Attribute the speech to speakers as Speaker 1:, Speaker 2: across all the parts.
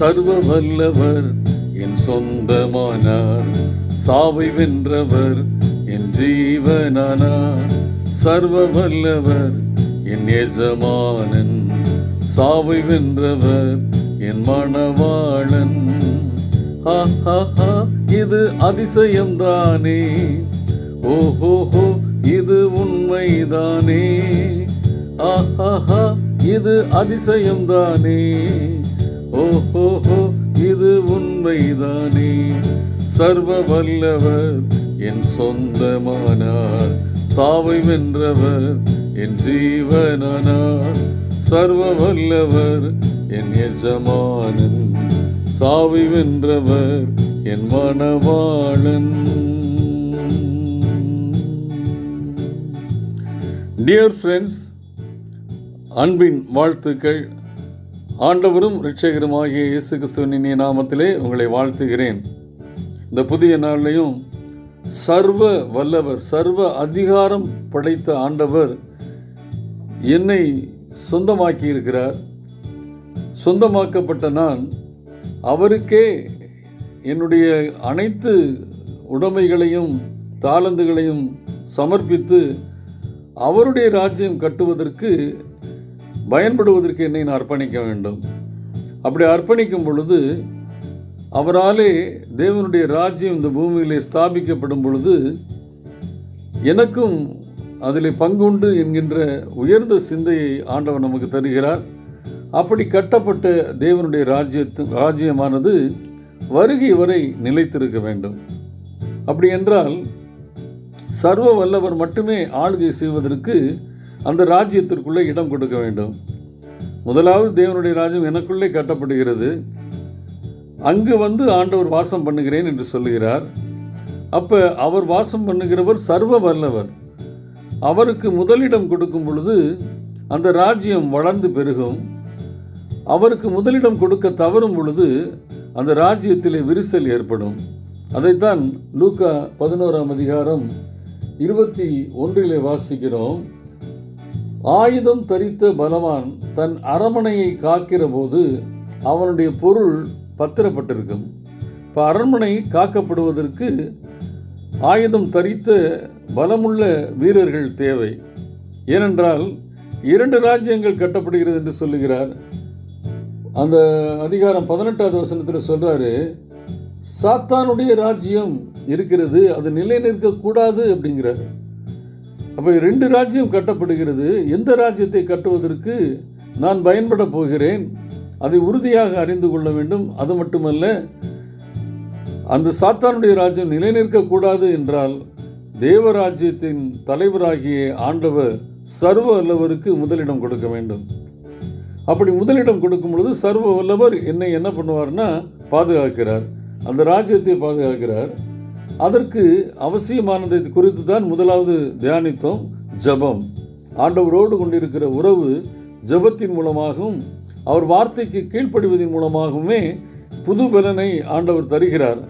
Speaker 1: சர்வ வல்லவர் என் சொந்தமானார். சாவை வென்றவர் என் ஜீவனானார். சர்வ வல்லவர் என் எஜமானன். சாவை வென்றவர் என் மணவாளன். இது அதிசயம்தானே ஓஹோஹோ இது உண்மைதானே. ஆஹாஹா இது அதிசயம்தானே ஓஹோஹோ இது உண்மைதானே. சர்வ வல்லவர் என் சொந்தமானார். சாவை வென்றவர் என் ஜீவனானார். சர்வ வல்லவர் என் எஜமானன். சாவை வென்றவர் என் மணவாளன். டியர் ஃப்ரெண்ட்ஸ் அன்பின் வாழ்த்துக்கள். ஆண்டவரும் இரட்சகருமாகிய இயேசு கிறிஸ்துவின் நாமத்திலே உங்களை வாழ்த்துகிறேன். இந்த புதிய நாள்லையும் சர்வ வல்லவர் சர்வ அதிகாரம் படைத்த ஆண்டவர் என்னை சொந்தமாக்கி இருக்கிறார் சொந்தமாக்கப்பட்ட நான் அவருக்கே என்னுடைய அனைத்து உடைமைகளையும் தாளந்துகளையும் சமர்ப்பித்து அவருடைய ராஜ்யம் கட்டுவதற்கு பயன்படுவதற்கு என்னை நான் அர்ப்பணிக்க வேண்டும். அப்படி அர்ப்பணிக்கும் பொழுது அவராலே தேவனுடைய ராஜ்யம் இந்த பூமியிலே ஸ்தாபிக்கப்படும் பொழுது எனக்கும் அதில் பங்குண்டு என்கின்ற உயர்ந்த சிந்தையை ஆண்டவர் நமக்கு தருகிறார். அப்படி கட்டப்பட்ட தேவனுடைய ராஜ்யத்து ராஜ்யமானது வருகை வரை நிலைத்திருக்க வேண்டும். அப்படி என்றால் சர்வ வல்லவர் மட்டுமே ஆளுகை செய்வதற்கு அந்த ராஜ்யத்திற்குள்ளே இடம் கொடுக்க வேண்டும். முதலாவது தேவனுடைய ராஜ்யம் எனக்குள்ளே கட்டப்படுகிறது. அங்கு வந்து ஆண்டவர் வாசம் பண்ணுகிறேன் என்று சொல்லுகிறார். அப்போ அவர் வாசம் பண்ணுகிறவர் சர்வ வல்லவர். அவருக்கு முதலிடம் கொடுக்கும் பொழுது அந்த ராஜ்யம் வளர்ந்து பெருகும். அவருக்கு முதலிடம் கொடுக்க தவறும் பொழுது அந்த ராஜ்யத்திலே விரிசல் ஏற்படும். அதைத்தான் லூக்கா பதினோராம் அதிகாரம் இருபத்தி ஒன்றிலே வாசிக்கிறோம். ஆயுதம் தரித்த பலவான் தன் அரண்மனையை காக்கிற போது அவனுடைய பொருள் பத்திரப்பட்டிருக்கும். இப்போ அரண்மனை காக்கப்படுவதற்கு ஆயுதம் தரித்த பலமுள்ள வீரர்கள் தேவை. ஏனென்றால் இரண்டு ராஜ்யங்கள் கட்டப்படுகிறது என்று சொல்லுகிறார். அந்த அதிகாரம் பதினெட்டாவது வசனத்தில் சொல்கிறாரு சாத்தானுடைய ராஜ்யம் இருக்கிறது அது நிலை நிற்கக்கூடாது அப்படிங்கிறார். அப்போ ரெண்டு ராஜ்யம் கட்டப்படுகிறது. எந்த ராஜ்யத்தை கட்டுவதற்கு நான் பயன்பட போகிறேன்? அதை உறுதியாக அறிந்து கொள்ள வேண்டும். அது மட்டுமல்ல அந்த சாத்தானுடைய ராஜ்யம் நிலை நிற்கக்கூடாது என்றால் தேவராஜ்யத்தின் தலைவராகிய ஆண்டவர் சர்வ வல்லவருக்கு முதலிடம் கொடுக்க வேண்டும். அப்படி முதலிடம் கொடுக்கும் பொழுது சர்வ வல்லவர் என்னை என்ன பண்ணுவார்னா பாதுகாக்கிறார். அந்த ராஜ்யத்தை பாதுகாக்கிறார். அதற்கு அவசியமானது குறித்து தான் முதலாவது தியானித்தோம் ஜபம். ஆண்டவரோடு கொண்டிருக்கிற உறவு ஜபத்தின் மூலமாகவும் அவர் வார்த்தைக்கு கீழ்ப்படிவதன் மூலமாகவுமே புது பலனை ஆண்டவர் தருகிறார்.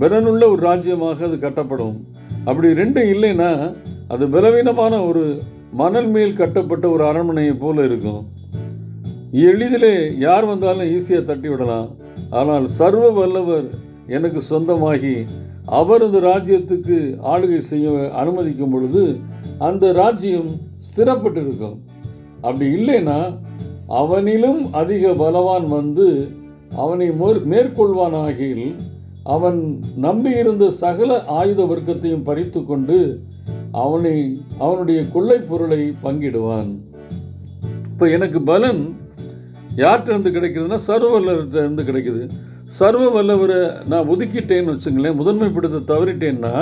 Speaker 1: பலனுள்ள ஒரு ராஜ்யமாக அது கட்டப்படும். அப்படி ரெண்டும் இல்லைன்னா அது பலவீனமான ஒரு மணல் மேல் கட்டப்பட்ட ஒரு அரண்மனையை போல இருக்கும். எளிதிலே யார் வந்தாலும் ஈஸியாக தட்டி விடலாம் ஆனால் சர்வ வல்லவர் எனக்கு சொந்தமாகி அவர் அந்த ராஜ்யத்துக்கு ஆளுகை செய்ய அனுமதிக்கும் பொழுது அந்த ராஜ்யம் ஸ்திரப்பட்டிருக்கும். அப்படி இல்லைன்னா அவனிலும் அதிக பலவான் வந்து அவனை மேற்கொள்வான் ஆகியில் அவன் நம்பியிருந்த சகல ஆயுத வர்க்கத்தையும் பறித்து கொண்டு அவனை அவனுடைய கொள்ளைப் பொருளை பங்கிடுவான். இப்போ எனக்கு பலன் யார்கிட்ட இருந்து கிடைக்குதுன்னா சர்வலர்கிட்ட இருந்து கிடைக்குது. சர்வ வல்லவரை நான் ஒதுக்கிட்டேன்னு வச்சுங்களேன் முதன்மைப்படுத்த தவறிட்டேன்னா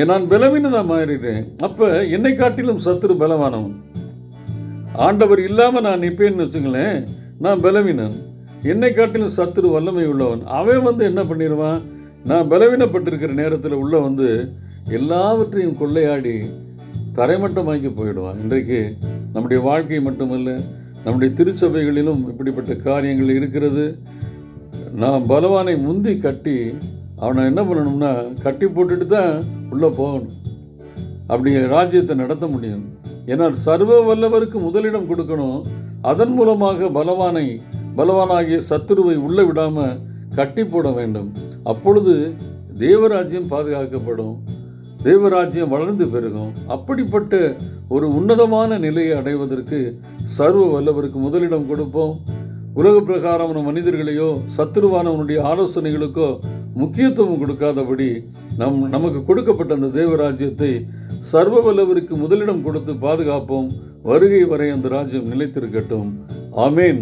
Speaker 1: என் நான் பலவீனனா மாறிட்டேன் அப்போ என்னை காட்டிலும் சத்துரு பலவானவன். ஆண்டவர் இல்லாமல் நான் நிற்பேன்னு வச்சுங்களேன் நான் பலவீனன். என்னை காட்டிலும் சத்துரு வல்லமை உள்ளவன். அவன் வந்து என்ன பண்ணிடுவான்? நான் பலவீனப்பட்டிருக்கிற நேரத்தில் உள்ளே வந்து எல்லாவற்றையும் கொள்ளையாடி தரைமட்டமாக்கி போயிடுவான். இன்றைக்கு நம்முடைய வாழ்க்கை மட்டுமல்ல நம்முடைய திருச்சபைகளிலும் இப்படிப்பட்ட காரியங்கள் இருக்கிறது. நான் பலவானை முந்தி கட்டி அவனை என்ன பண்ணணும்னா கட்டி போட்டுட்டு தான் உள்ளே போகணும். அப்படி ராஜ்யத்தை நடத்த முடியும். ஏன்னால் சர்வ வல்லவருக்கு முதலிடம் கொடுக்கணும். அதன் மூலமாக பலவானை பலவானாகிய சத்துருவை உள்ள விடாமல் கட்டி போட வேண்டும். அப்பொழுது தேவராஜ்யம் பாதுகாக்கப்படும். தேவராஜ்யம் வளர்ந்து பெருகும். அப்படிப்பட்ட ஒரு உன்னதமான நிலையை அடைவதற்கு சர்வ வல்லவருக்கு முதலிடம் கொடுப்போம். உலக பிரகாரமான மனிதர்களையோ சத்துருவானவனுடைய ஆலோசனைகளுக்கோ முக்கியத்துவம் கொடுக்காதபடி நம் நமக்கு கொடுக்கப்பட்ட அந்த தேவராஜ்யத்தை சர்வ வல்லவருக்கு முதலிடம் கொடுத்து பாதுகாப்போம். வருகை வரை அந்த ராஜ்யம் நிலைத்திருக்கட்டும். ஆமேன்.